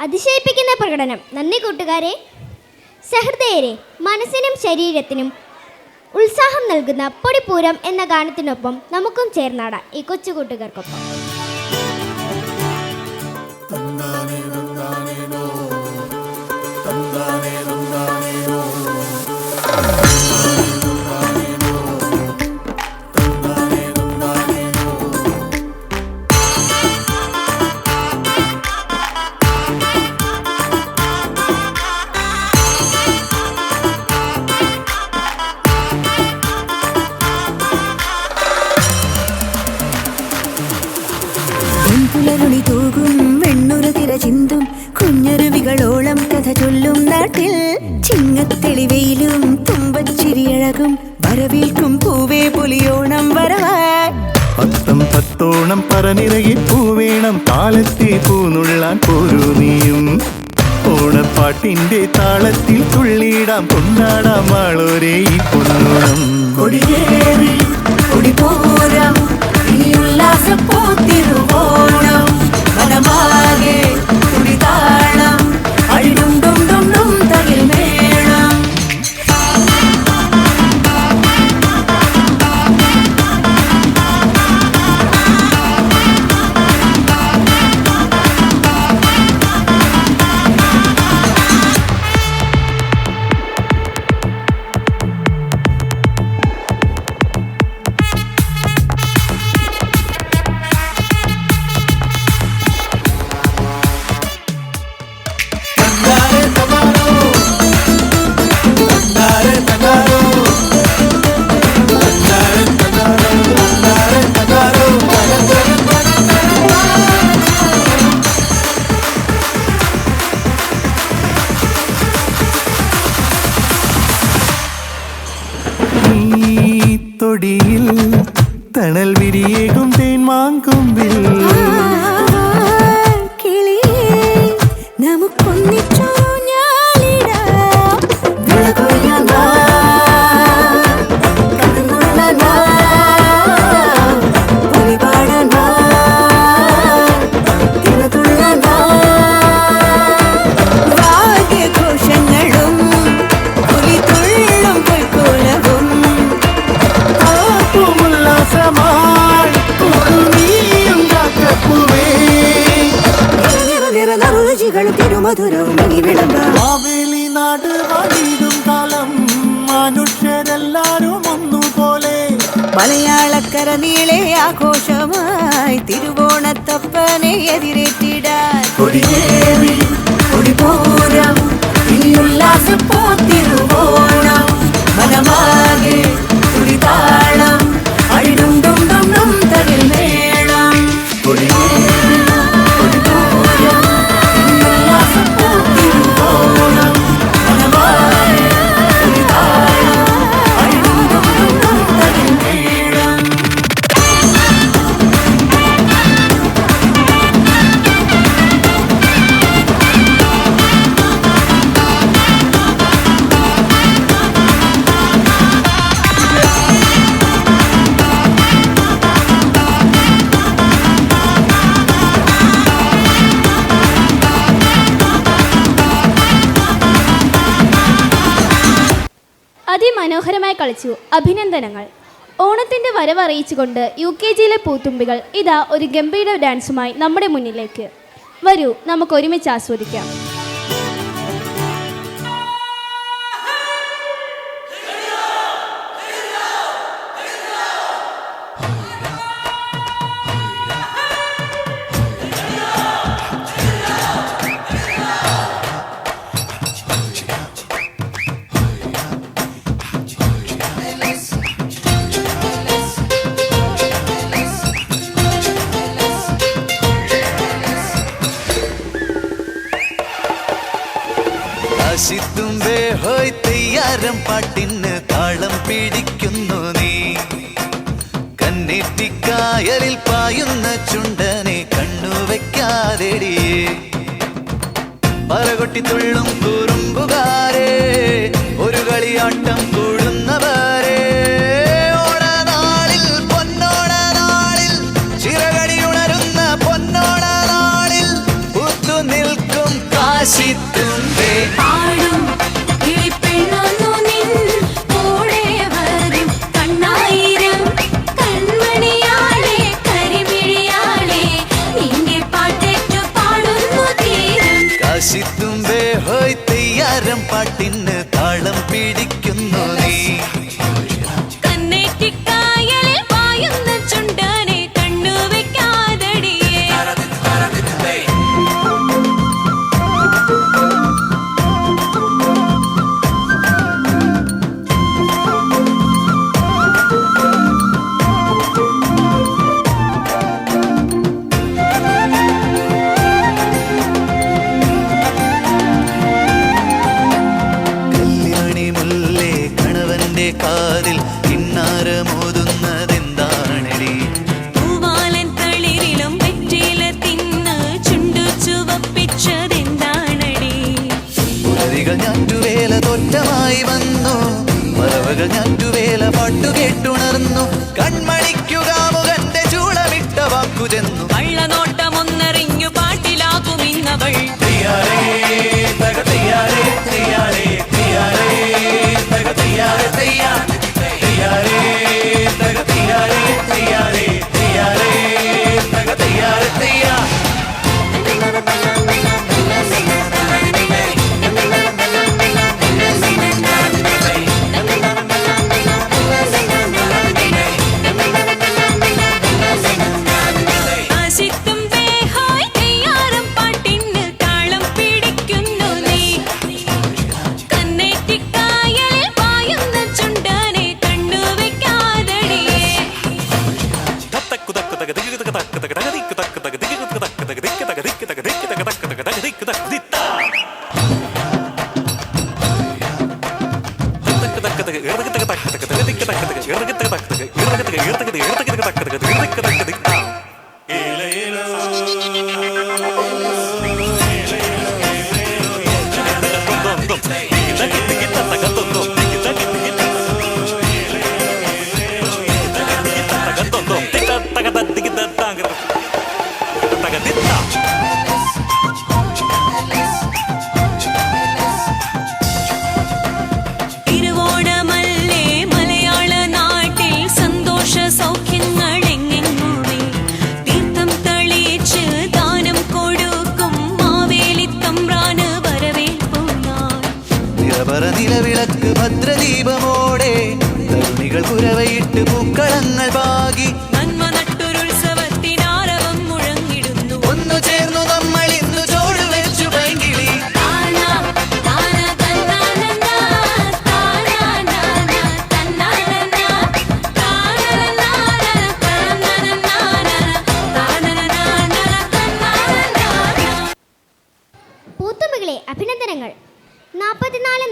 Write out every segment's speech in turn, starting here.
അതിശയിപ്പിക്കുന്ന പ്രകടനം. നന്ദി കൂട്ടുകാരെ. സഹൃദയരെ മനസ്സിനും ശരീരത്തിനും ഉത്സാഹം നൽകുന്ന പൊടിപൂരം എന്ന ഗാനത്തിനൊപ്പം നമുക്കും ചേർന്നാടാം ഈ കൊച്ചു കൂട്ടുകാർക്കൊപ്പം. ചിങ്ങത്തെളിവെയിലും തുമ്പച്ചിരിയഴകും വരവേൽക്കും പൂവേ പുലിയോണം വരവാൻ. പത്തം പത്തോണം പറനിറകി പൂവേണം കാലത്തെ പൂനുള്ളാൻ പോരൂ നീയും. ഓണപ്പാട്ടിന്റെ താളത്തിൽ തുള്ളിയിടാം കൊണ്ടാടാം ആളോരേ ഈ പൊന്നോണം. കൊടിയേറി ഇനി ഉല്ലാസപ്പൂത്തിരുവോണം മനമാകെ തിരുമധുരവും ഇനി വിളമ്പാം മാവേലി നാട് വാണിടും കാലം. മനുഷ്യരെല്ലാരും ഒന്നുപോലെ. മലയാളക്കര നീളെ ആഘോഷമായി തിരുവോണത്തപ്പനെ എതിരേറ്റിടാൻ. കൊടിയേറി കൊടിപൂരം ഇനി ഉല്ലാസപ്പോത്തിരുവോണം കളിച്ചു. അഭിനന്ദനങ്ങൾ. ഓണത്തിന്റെ വരവറിയിച്ചുകൊണ്ട് യു കെ ജിയിലെ പൂത്തുമ്പികൾ ഇതാ ഒരു ഗംഭീര ഡാൻസുമായി നമ്മുടെ മുന്നിലേക്ക്. വരൂ നമുക്ക് ഒരുമിച്ച് ആസ്വദിക്കാം.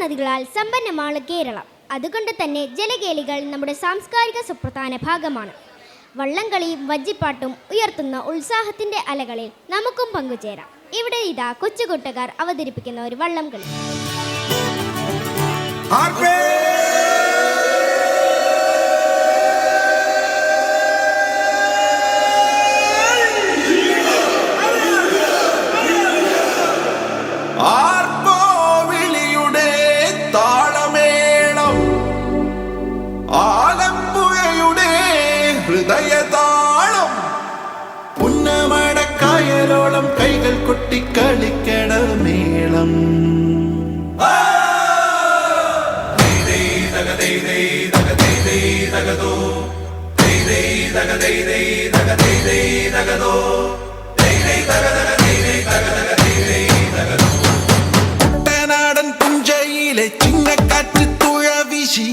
നദികളാൽ സമ്പന്നമാണ് കേരളം. അതുകൊണ്ട് തന്നെ ജലകേലികൾ നമ്മുടെ സാംസ്കാരിക സുപ്രധാന ഭാഗമാണ്. വള്ളംകളിയും വജ്ജിപ്പാട്ടും ഉയർത്തുന്ന ഉത്സാഹത്തിന്റെ അലകളിൽ നമുക്കും പങ്കുചേരാം. ഇവിടെ ഇതാ കൊച്ചുകൂട്ടുകാർ അവതരിപ്പിക്കുന്ന ഒരു വള്ളം കളി Ah! പകലോളം കൈകൾ കൊട്ടി കളിക്കട മേളം. കുട്ടനാടൻ പുഞ്ചയിലെ ചിങ്ങക്കാറ്റ് തുഴ വീശി.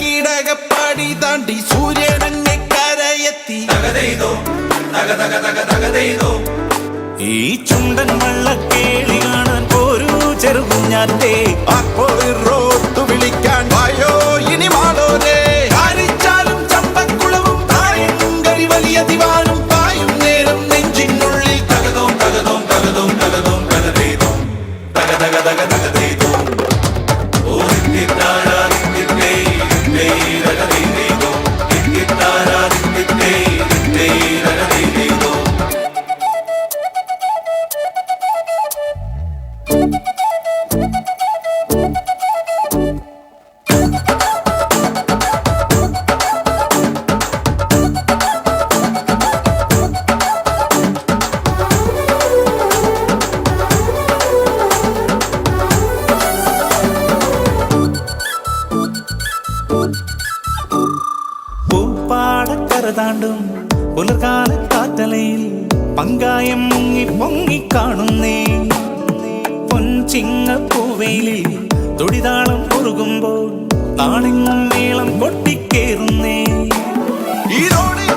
കീടകപ്പാടി താണ്ടി സൂര്യ ഈ ചുണ്ടൻ വള്ളക്കേളി കാണാൻ പോരു പോരൂ ചെറുകുഞ്ഞാന്റെ റോട്ടു വിളിക്കാൻ വായോ ഇനി മാളോരേ. ചമ്പക്കുളവും തായും വലിയ ദിവാൻ. ചിങ്ങപ്പൂവേലിൽ തൊടിതാളം കുറുകുമ്പോൾ നാളെങ്ങും നീളം കൊട്ടിക്കേറുന്നേ. ഈ റോഡിൽ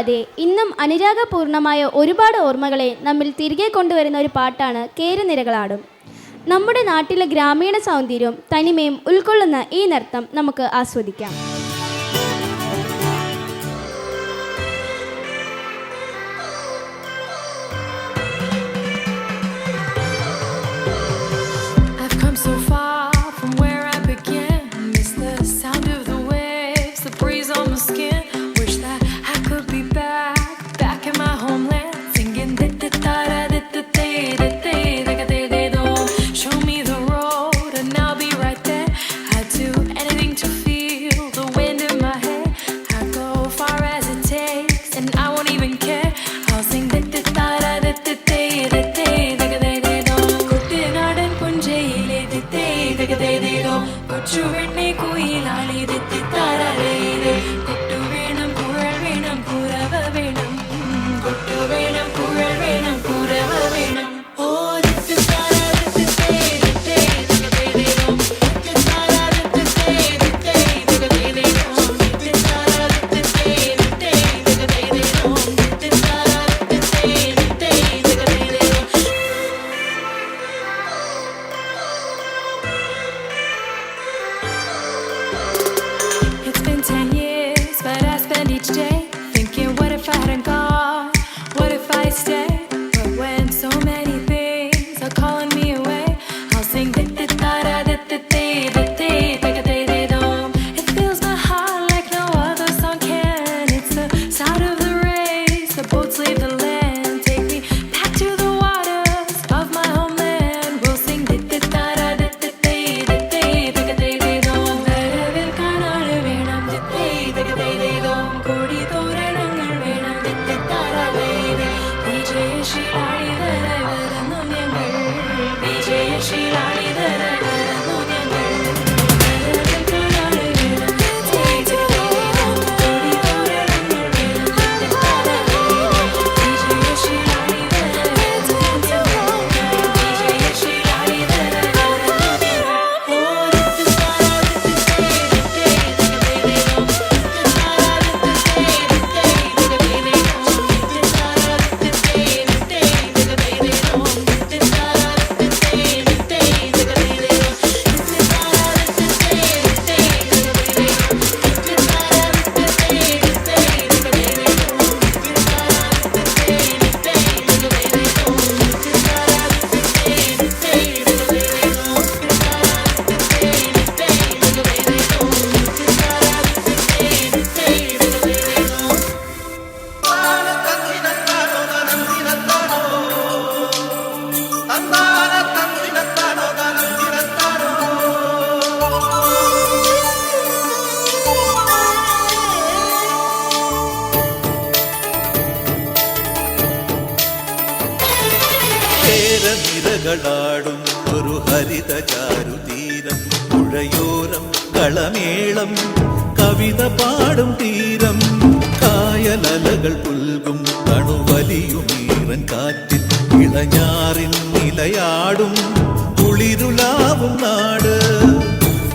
കൂടാതെ ഇന്നും അനുരാഗപൂർണമായ ഒരുപാട് ഓർമ്മകളെ നമ്മിൽ തിരികെ കൊണ്ടുവരുന്ന ഒരു പാട്ടാണ് കേരനിരകളാടും. നമ്മുടെ നാട്ടിലെ ഗ്രാമീണ സൗന്ദര്യവും തനിമയും ഉൾക്കൊള്ളുന്ന ഈ നൃത്തം നമുക്ക് ആസ്വദിക്കാം. ಸಿಗದೆ ದೇನೋ ಕೊಚ್ಚು ಬೆಣ್ಣೆ ಕುಯಿಲಾಲಿದೆ ತಿತ್ತಾರರೆ നിരനിരകളാടും ഒരു ഹരിത ചാരുതീരം പുഴയോരം കളമേളം കവിത പാടും തീരം. കായലകൾ പുൽകും തണുവലിയുമീറൻ കാറ്റിൽ ഇളഞ്ഞാറിൻ നിലയാടും. കുളിരുലാവും നാട്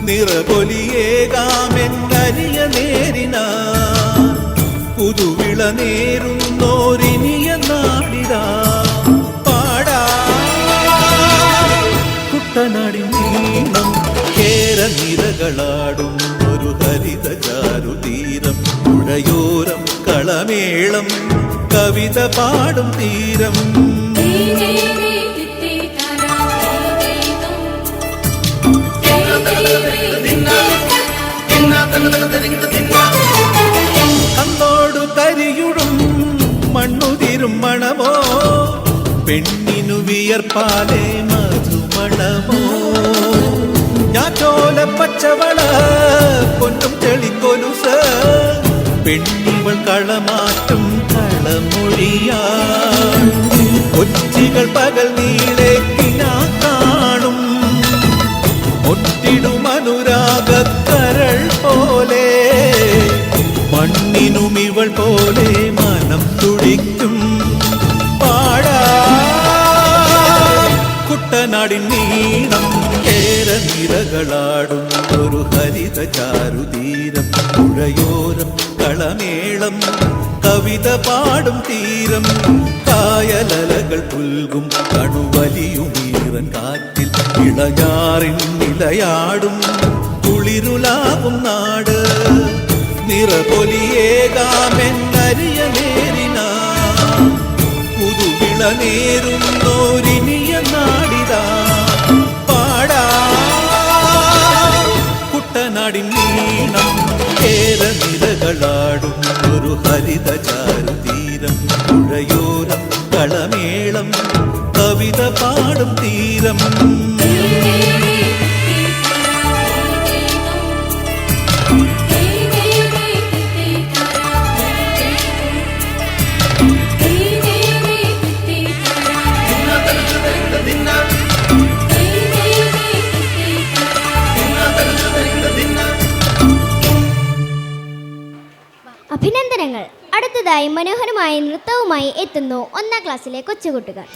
നിറപൊലിയേകാമെന്നരിയ നേരിന. പുതുവിള നേരുന്നോരിനിയ നാടിനാ കണ്ണടി നീളം കേരനിരകളാടും ഒരു ഹരിത ചാരുതീരം പുഴയോരം കളമേളം കവിത പാടും തീരം. കണ്ണോടു കരിയുടും മണ്ണുതിരും മണമോ പെണ്ണിനു വിയർപ്പാലേ മതി மணமோ ഞാറ്റോല പച്ചവള പൊന്നും തെളിക്കൊലുസ പെണ്ണിവൾ കളമാറ്റും കളമൊഴിയാ കൊച്ചികൾ പകൽ നീളേക്ക് കടലിനീളം ഏറെ നിരകളാടും ഒരു ഹരിത ചാരുതീരം പുഴയോരം കളമേളം കവിത പാടും തീരം. കായലലകൾ പുൽകും കണുവലിയുമീറൻ കാറ്റിൽ ഇളയാറിൻ നിലയാടും. കുളിരുലാകും നാട് നിറപൊലിയേകാമെന്നറിയ നേരിന. പുതുവിള നേരുന്നോരിനി കളാടും ഒരു ഹരിതചാരു തീരം പുഴയോരം കളമേളം കവിത പാടും തീരം. അടുത്തതായി മനോഹരമായ നൃത്തവുമായി എത്തുന്നു ഒന്നാം ക്ലാസ്സിലെ കൊച്ചുകുട്ടികൾ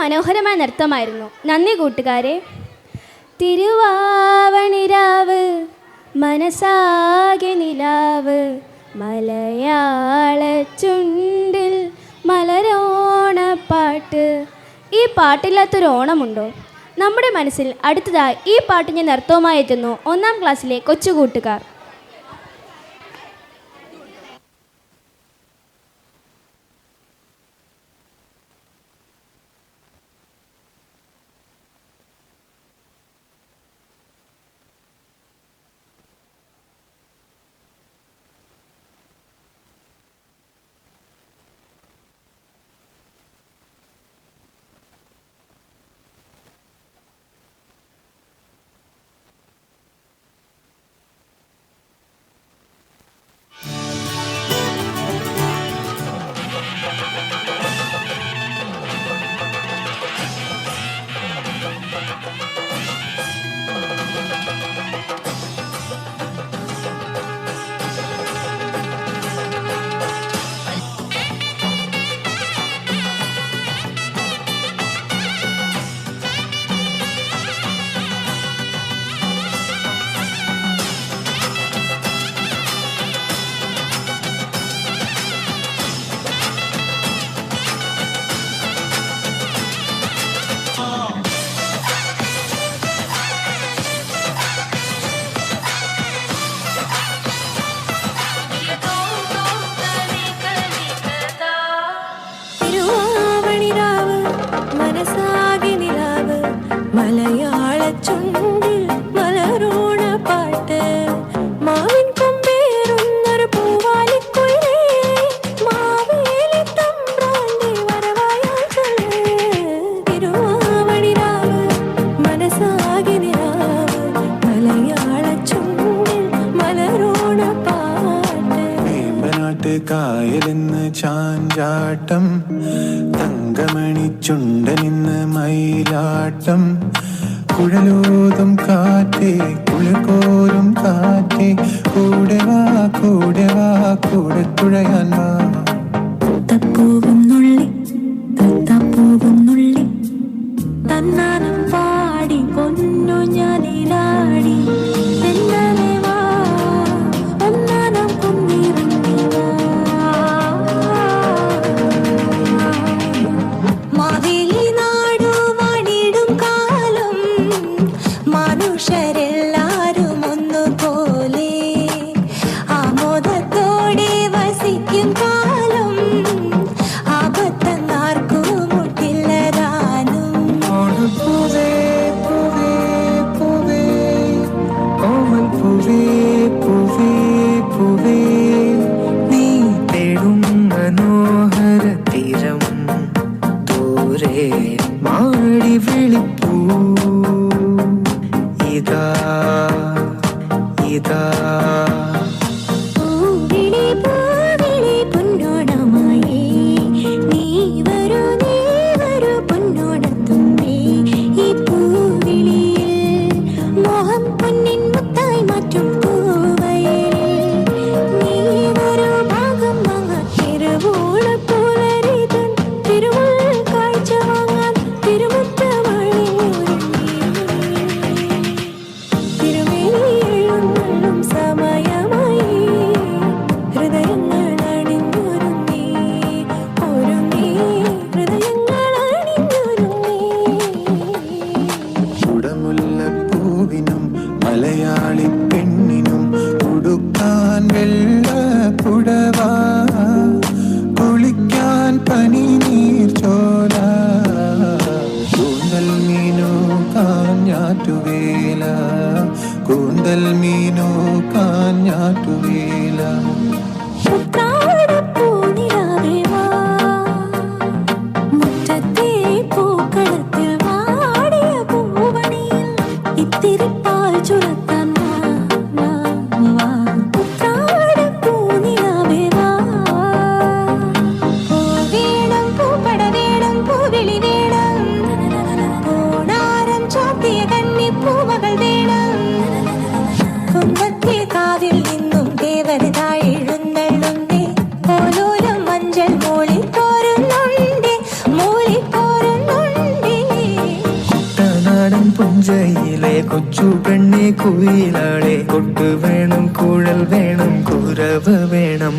മനോഹരമായ നൃത്തമായിരുന്നു. നന്ദി കൂട്ടുകാരെ. തിരുവാവണിരാവ് മനസാകെ നിലാവ് മലയാള ചുണ്ടിൽ മലരോണപ്പാട്ട്. ഈ പാട്ടില്ലാത്തൊരു ഓണമുണ്ടോ? നമ്മുടെ മനസ്സിൽ അടുത്തതായി ഈ പാട്ടിന്റെ നൃത്തവുമായി എത്തുന്നു ഒന്നാം ക്ലാസ്സിലെ കൊച്ചുകൂട്ടുകാർ. കൂടെ തുഴയാൻ കൊച്ചു പെണ്ണെ കുയിലാളെ കൊട്ടു വേണം കുഴൽ വേണം കുരവ് വേണം.